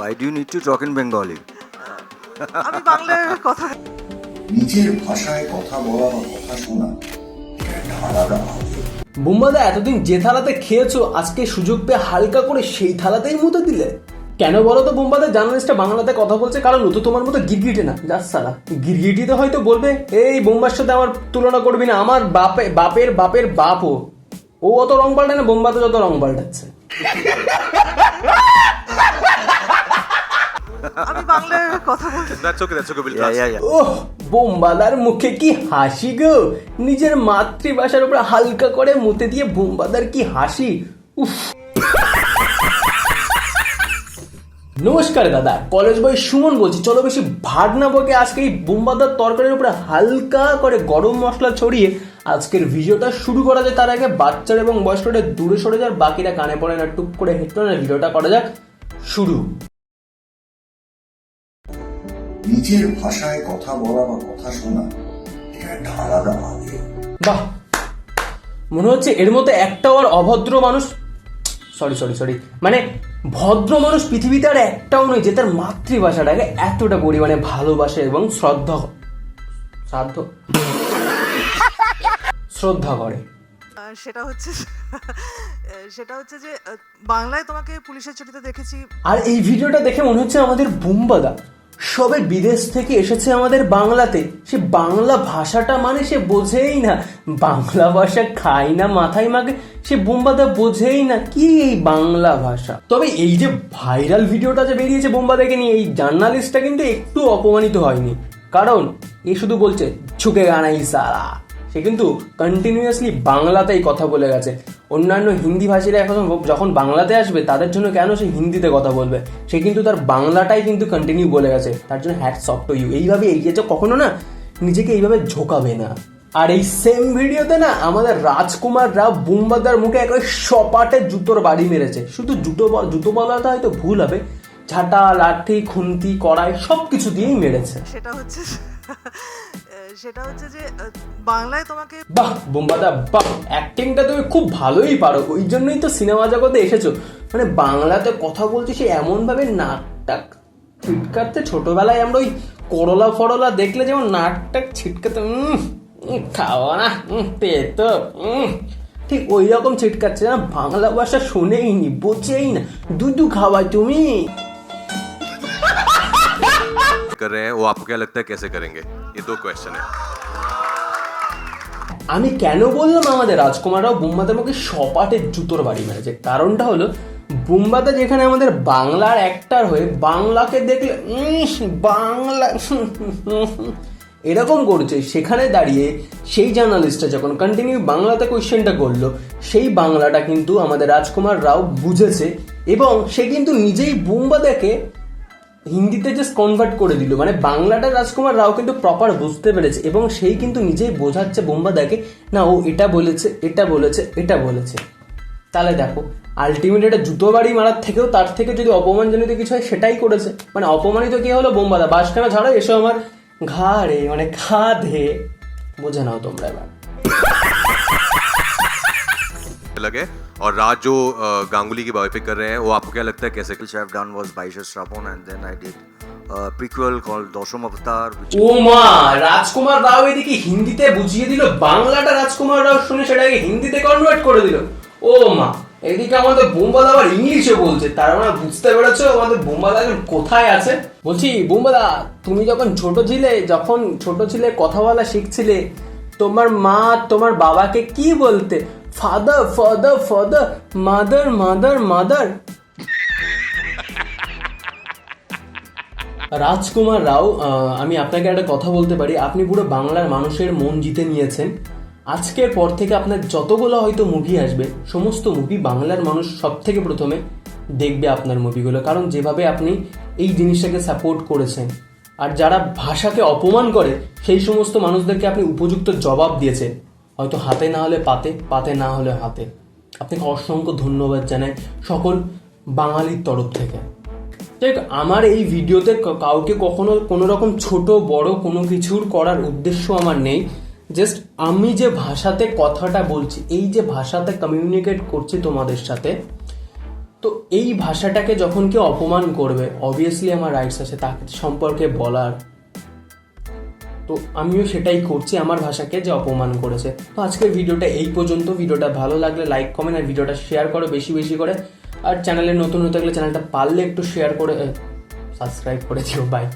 Why do you need to talk in Bengali? আমি বাংলায় কথা নিজের ভাষায় কথা বলা বা কথা শোনা এটা একটা আলাদা আবেগ বুম্বাদা এতদিন যে থালাতে খেয়েছো আজকে সুযোগ পেয়ে হালকা করে সেই থালাতেই মুতে দিলে। কেন বলো তো বোম্বাদা জার্নালিস্টটা বাংলাতে কথা বলছে কারণ ও তো তোমার মতো গিরগিটে না। যাস সালা গিরগিটিতে হয়তো বলবে এই বোম্বার সাথে আমার তুলনা করবি না আমার বাপে বাপের বাপের বাপ ও ও অত রং পাল্টায় না বোম্বাতে যত রং পাল্টাচ্ছে আমি বাংলায় কথা বলছি Yeah, translate. yeah, yeah. ওহ বোম্বাদার মুখে কি হাসি গো? নিজের মাতৃভাষার উপর হালকা করে মুতে দিয়ে বোম্বাদার কি হাসি? উফ। নমস্কার দাদা কলেজ বয় সুমন বলছি। চলো বেশি ভাট না বকে আজকে এই বোম্বাদার তরকারির উপরে হালকা করে গরম মশলা ছড়িয়ে আজকের ভিডিওটা শুরু করা যায়। তার আগে বাচ্চার এবং বয়স্কদের দূরে সরে যার বাকিরা কানে পড়ে না। টুক করে হেডফোনে ভিডিওটা করা যাক। শুরু। নিজের ভাষায় কথা বলা বা কথা শোনা এটা একটা আলাদা আবেগ। বাহ! মনে হচ্ছে এর মধ্যে একটাও আর অভদ্র মানুষ সরি সরি সরি। মানে ভদ্র মানুষ পৃথিবীতে আর একটাও নয় যে তার মাতৃভাষাটাকে এতটা পরিমাণে ভালোবাসে এবং শ্রদ্ধা শ্রাদ্ধ? শ্রদ্ধা করে। সেটা হচ্ছে সেটা হচ্ছে যে বাংলায় তোমাকে পুলিশের ছুটিতে দেখেছি। আর এই ভিডিওটা দেখে মনে হচ্ছে আমাদের বুম্বাদা। সবে বিদেশ থেকে এসেছে আমাদের বাংলাতে। সে বাংলা ভাষাটা মানে সে বোঝেই না। বাংলা ভাষা খায় না, মাথায় মাগে সে বোম্বাদা বোঝেই না কি এই বাংলা ভাষা। তবে এই যে ভাইরাল ভিডিওটা যে বেরিয়েছে বোম্বাদাকে নিয়ে, এই জার্নালিস্টটা কিন্তু একটু অপমানিত হয়নি। কারণ, এ শুধু বলছে ছুকে গানাই সারা। সে কিন্তু কন্টিনিউয়াসলি বাংলাতেই কথা বলে গেছে। অন্যান্য হিন্দি ভাষীরা এখন যখন বাংলাতে আসবে, তাদের জন্য কেন সে হিন্দিতে কথা বলবে? সে কিন্তু তার বাংলাটাই কিন্তু কন্টিনিউ বলে গেছে। তার জন্য হ্যাট সফট ইউ এইভাবে এগিয়েছে কখনো না নিজেকে এইভাবে ঝোকাবে না। আর এই সেম ভিডিওতে না আমাদের রাজকুমার রাও বুম্বাদার মুখে একেবারে সপাটে জুতোর বাড়ি মেরেছে। শুধু জুতো জুতো বলাটা হয়তো ভুল হবে। ঝাঁটা, লাঠি, খুন্তি, কড়াই সব কিছু দিয়েই মেরেছে। সেটা হচ্ছে সেটা হচ্ছে যে বাংলায় তোমাকে বাহ, বোম্বাদা, বাহ। অ্যাক্টিংটা তুমি খুব ভালোই পারো ওই জন্যই তো সিনেমা জগতে এসেছ। মানে বাংলাতে কথা বলছি সে এমন ভাবে নাকটাক ছিটকাতে, ছোটবেলায় আমরা ওই করলা ফরলা দেখলে যেমন নাকটাক ছিটকাতে খাওয়া না পেতো ঠিক ওই রকম ছিটকাচ্ছে না বাংলা ভাষা শোনেই নি, বোঝেই না। দুধু খাওয়া তুমি। कर रहे हैं वो आपको क्या लगता है कैसे करेंगे ये दो क्वेश्चन है আমি কেন বললাম আমাদের রাজকুমাররাও বুম্বাদের মুখে সপাটের জুতোর বাড়ি মেরেছে কারণটা হলো বুম্বাদা যেখানে আমাদের বাংলার অ্যাক্টার হয়ে বাংলাকে দেখলে উম, বাংলা এরকম করছে সেখানে দাঁড়িয়ে সেই জার্নালিস্টটা যখন কন্টিনিউ বাংলাতে কোয়েশ্চেনটা করলো সেই বাংলাটা কিন্তু আমাদের রাজকুমার রাও বুঝেছে এবং সে কিন্তু নিজেই বুম্বাদাকে হিন্দিতে জাস্ট কনভার্ট করে দিল। মানে বাংলাটা রাজকুমার রাও কিন্তু প্রপার বুঝতে পেরেছে এবং সেই কিন্তু নিজেই বোঝাচ্ছে বোম্বাদাকে, না, ও এটা বলেছে এটা বলেছে এটা বলেছে। তাহলে দেখো আলটিমেট এটা জুতো বাড়ি মারার থেকেও তার থেকে যদি অপমানজনিত কিছু হয়, সেটাই করেছে। মানে অপমানিত কে হলো বোম্বাদা? বাসখানা ছাড়া এসো আমার ঘাড়ে মানে খাধে বোঝে নাও তোমরা এবার। लगे और राज जो अ, गांगुली की बायोपिक कर रहे हैं वो आपको क्या लगता है कैसे Which I've done was Baisha Strapon and then I did a prequel called Dosham Avatar which ও মা রাজকুমার রাও এদিকে হিন্দিতে বুঝিয়ে দিল বাংলাটা রাজকুমার রাও শুনে সেটাকে হিন্দিতে কনভার্ট করে দিল ও মা এদিকে আমাদের বোম্বাদা আবার ইংলিশে বলছে তার মানে বুঝতে পেরেছো আমাদের বোম্বাদা এখন কোথায় আছে বলছি বোম্বাদা তুমি যখন ছোট ছিলে যখন ছোট ছিলে কথা বলা শিখছিলে তোমার মা তোমার বাবাকে কি বলতে father father father mother mother mother Rajkumar Rao আমি আপনাকে একটা কথা বলতে পারি। আপনি পুরো বাংলার মানুষের মন জিতে নিয়েছেন। আজকের পর থেকে আপনার যতগুলো হয়তো মুভি আসবে, সমস্ত মুভি বাংলার মানুষ সব থেকে প্রথমে দেখবে আপনার মুভিগুলো। কারণ যেভাবে আপনি এই জিনিসটাকে সাপোর্ট করেছেন, আর যারা ভাষাকে অপমান করে, সেই সমস্ত মানুষদেরকে আপনি উপযুক্ত জবাব দিয়েছেন। হয়তো হাতে না হলে পাতে পাতে না হলে হাতে। আপনাকে অসংখ্য ধন্যবাদ জানাই সকল বাঙালির তরফ থেকে। দেখ আমার এই ভিডিওতে কাউকে কখনো কোনো রকম ছোট, বড় কোনো কিছুর করার উদ্দেশ্য আমার নেই। জাস্ট আমি যে ভাষাতে কথাটা বলছি, এই যে ভাষাতে কমিউনিকেট করছি তোমাদের সাথে, তো এই ভাষাটাকে যখন কেউ অপমান করবে অবভিয়াসলি আমার রাইটস আছে, তাকে সম্পর্কে বলার তো আমিও সেটাই করছি, আমার ভাষাকে যে অপমান করেছে। তো আজকের ভিডিওটা এই পর্যন্ত। ভিডিওটা ভালো লাগলে লাইক কমেন্ট আর ভিডিওটা শেয়ার করো বেশি বেশি করে। আর চ্যানেলে নতুন হতে গেলে চ্যানেলটা পারলে একটু শেয়ার করে সাবস্ক্রাইব করে দিও। বাই